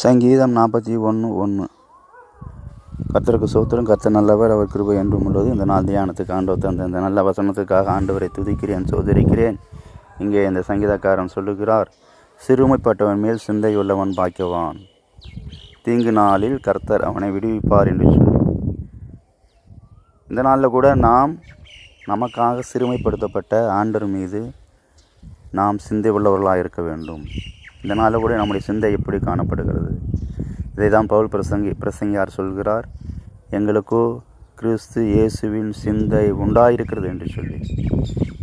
சங்கீதம் நாற்பத்தி ஒன்று ஒன்று. கர்த்தருக்கு சோத்திரம் கர்த்தர் நல்லவர் அவர் கிருபை என்றும் உள்ளது. இந்த நாள் தியானத்துக்கு ஆண்டவர் தந்த இந்த நல்ல வசனத்துக்காக ஆண்டவரை துதிக்கிறேன் சோதரிக்கிறேன். இங்கே இந்த சங்கீதக்காரன் சொல்லுகிறார் சிறுமைப்பட்டவன் மேல் சிந்தை உள்ளவன் பாக்கியவான். தீங்கு நாளில் கர்த்தர் அவனை விடுவிப்பார் என்று சொல்லி. இந்த நாளில் கூட நாம் நமக்காக சிறுமைப்படுத்தப்பட்ட ஆண்டர் மீது நாம் சிந்தை உள்ளவர்களாக இருக்க வேண்டும். இதனால் கூட நம்முடைய சிந்தை எப்படி காணப்படுகிறது? இதை தான் பவுல் பிரசங்கி பிரசங்கியார் சொல்கிறார். எங்களுக்கோ கிறிஸ்து இயேசுவின் சிந்தை உண்டாயிருக்கிறது என்று சொல்லி.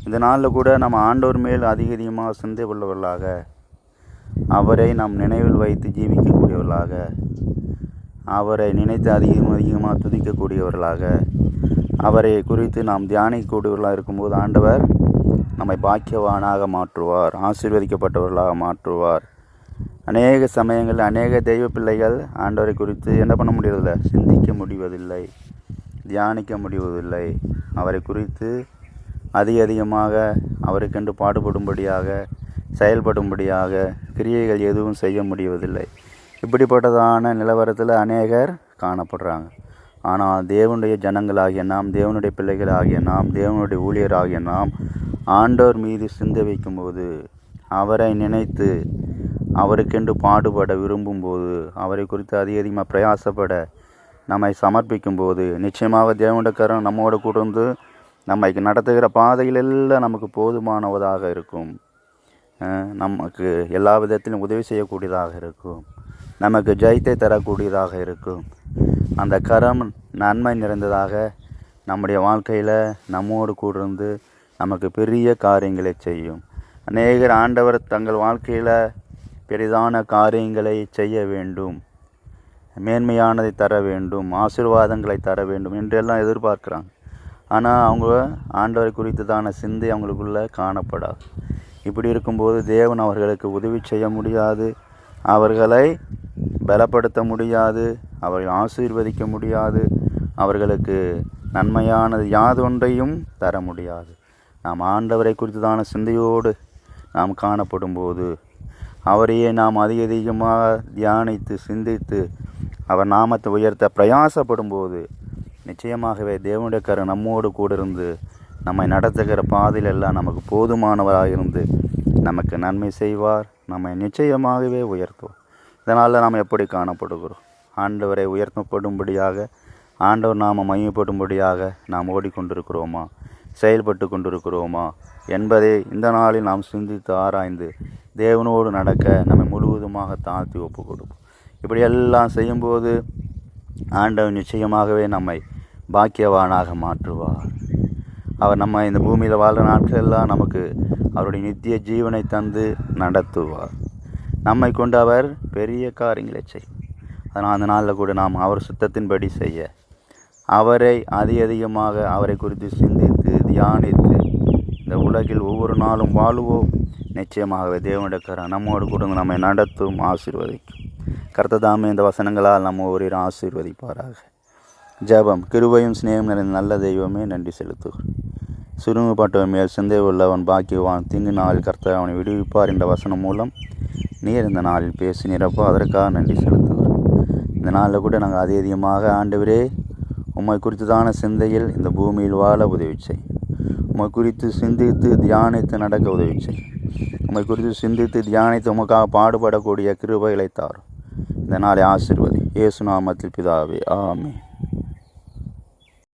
இந்த நாளில் கூட நம்ம ஆண்டோர் மேல் அதிக அதிகமாக சிந்தை உள்ளவர்களாக அவரை நாம் நினைவில் வைத்து ஜீவிக்கக்கூடியவர்களாக அவரை நினைத்து அதிகம் அதிகமாக துதிக்கக்கூடியவர்களாக அவரை குறித்து நாம் தியானிக்கக்கூடியவர்களாக இருக்கும்போது ஆண்டவர் நம்மை பாக்கியவானாக மாற்றுவார் ஆசீர்வதிக்கப்பட்டவர்களாக மாற்றுவார். அநேக சமயங்களில் அநேக தெய்வ பிள்ளைகள் ஆண்டவரை குறித்து என்ன பண்ண முடியறதில்லை? சிந்திக்க முடிவதில்லை தியானிக்க முடிவதில்லை. அவரை குறித்து அதிக அதிகமாக அவருக்கென்று பாடுபடும்படியாக செயல்படும்படியாக கிரியைகள் எதுவும் செய்ய முடிவதில்லை. இப்படிப்பட்டதான நிலவரத்தில் அநேகர் காணப்படுறாங்க. ஆனால் தேவனுடைய ஜனங்களாகிய நாம் தேவனுடைய பிள்ளைகளாகிய நாம் தேவனுடைய ஊழியராகிய நாம் ஆண்டோர் மீது சிந்த வைக்கும்போது அவரை நினைத்து அவருக்கென்று பாடுபட விரும்பும்போது அவரை குறித்து அதிக அதிகமாக பிரயாசப்பட நம்மை சமர்ப்பிக்கும்போது நிச்சயமாக தேவண்டக்காரன் நம்மோடு கூட இருந்து நம்மை நடத்துகிற பாதையிலெல்லாம் நமக்கு போதுமானவதாக இருக்கும். நமக்கு எல்லா விதத்திலும் உதவி செய்யக்கூடியதாக இருக்கும். நமக்கு ஜெயத்தை தரக்கூடியதாக இருக்கும். அந்த கரம் நன்மை நிறைந்ததாக நம்முடைய வாழ்க்கையில் நம்மோடு கூட இருந்து நமக்கு பெரிய காரியங்களை செய்யும். அநேகர் ஆண்டவர் தங்கள் வாழ்க்கையில் பெரிதான காரியங்களை செய்ய வேண்டும். மேன்மையானதை தர வேண்டும். ஆசீர்வாதங்களை தர வேண்டும் என்றெல்லாம் எதிர்பார்க்குறாங்க. ஆனால் அவங்க ஆண்டவரை குறித்ததான சிந்தை அவங்களுக்குள்ளே காணப்படாது. இப்படி இருக்கும்போது தேவன் அவர்களுக்கு உதவி செய்ய முடியாது. அவர்களை பலப்படுத்த முடியாது. அவர்களை ஆசீர்வதிக்க முடியாது. அவர்களுக்கு நன்மையானது யாதொன்றையும் தர முடியாது. நாம் ஆண்டவரை குறித்ததான சிந்தையோடு நாம் காணப்படும்போது அவரையே நாம் அதிக அதிகமாக தியானித்து சிந்தித்து அவர் நாமத்தை உயர்த்த பிரயாசப்படும் போது நிச்சயமாகவே தேவனுடைய கரு நம்மோடு கூட இருந்து நம்மை நடத்துகிற பாதையிலெல்லாம் நமக்கு போதுமானவராக இருந்து நமக்கு நன்மை செய்வார் நம்மை நிச்சயமாகவே உயர்த்தும் இதனால் நாம் எப்படி காணப்படுகிறோம்? ஆண்டவரை உயர்த்தப்படும்படியாக ஆண்டவர் நாம மையப்படும்படியாக நாம் ஓடிக்கொண்டிருக்கிறோமா? செயல்பட்டு கொண்டிருக்கிறோமா என்பதை இந்த நாளில் நாம் சிந்தித்து ஆராய்ந்து தேவனோடு நடக்க நம்மை முழுவதுமாக தாழ்த்தி ஒப்பு கொடுப்போம். இப்படியெல்லாம் செய்யும்போது ஆண்டவர் நிச்சயமாகவே நம்மை பாக்கியவானாக மாற்றுவார். அவர் நம்ம இந்த பூமியில் வாழ்கிற நாட்களெல்லாம் நமக்கு அவருடைய நித்திய ஜீவனை தந்து நடத்துவார். நம்மை கொண்டு அவர் பெரிய காரியங்களை செய்யும். அதனால் அந்த நாளில் கூட நாம் அவர் சுத்தத்தின்படி செய்ய அவரை அதிக அதிகமாக அவரை குறித்து சிந்தி தியானித்து இந்த உலகில் ஒவ்வொரு நாளும் வாழுவோம். நிச்சயமாகவே தேவனுடைய கரம் நம்மோடு கூட நம்மை நடத்தும் ஆசீர்வதிக்கும். கர்த்ததாமே இந்த வசனங்களால் நம்ம ஒரு ஆசீர்வதிப்பாராக. ஜெபம் கிருபையும் சிநேகம் நிறைந்த நல்ல தெய்வமே நன்றி செலுத்துகிறோம். சுருங்கப்பட்டவன் மேல் சிந்தை உள்ளவன் பாக்கியவான் தீங்கு நாளில் கர்த்தர் அவனை விடுவிப்பார் என்ற வசனம் மூலம் நீர் இந்த நாளில் பேசி நிரப்போ அதற்காக நன்றி செலுத்துகிறோம். இந்த நாளில் கூட நாங்கள் அதிக அதிகமாக ஆண்டவரே உம்மை குறித்ததான சிந்தையில் இந்த பூமியில் வாழ உதவி செய். உம்மை குறித்து சிந்தித்து தியானித்து நடக்க உதவி செய். குறித்து சிந்தித்து தியானித்து உமக்காக பாடுபடக்கூடிய கிருபைகளை தாரும் இந்த நாளை ஆசிர்வதி. இயேசு நாமத்தில் பிதாவே. ஆமே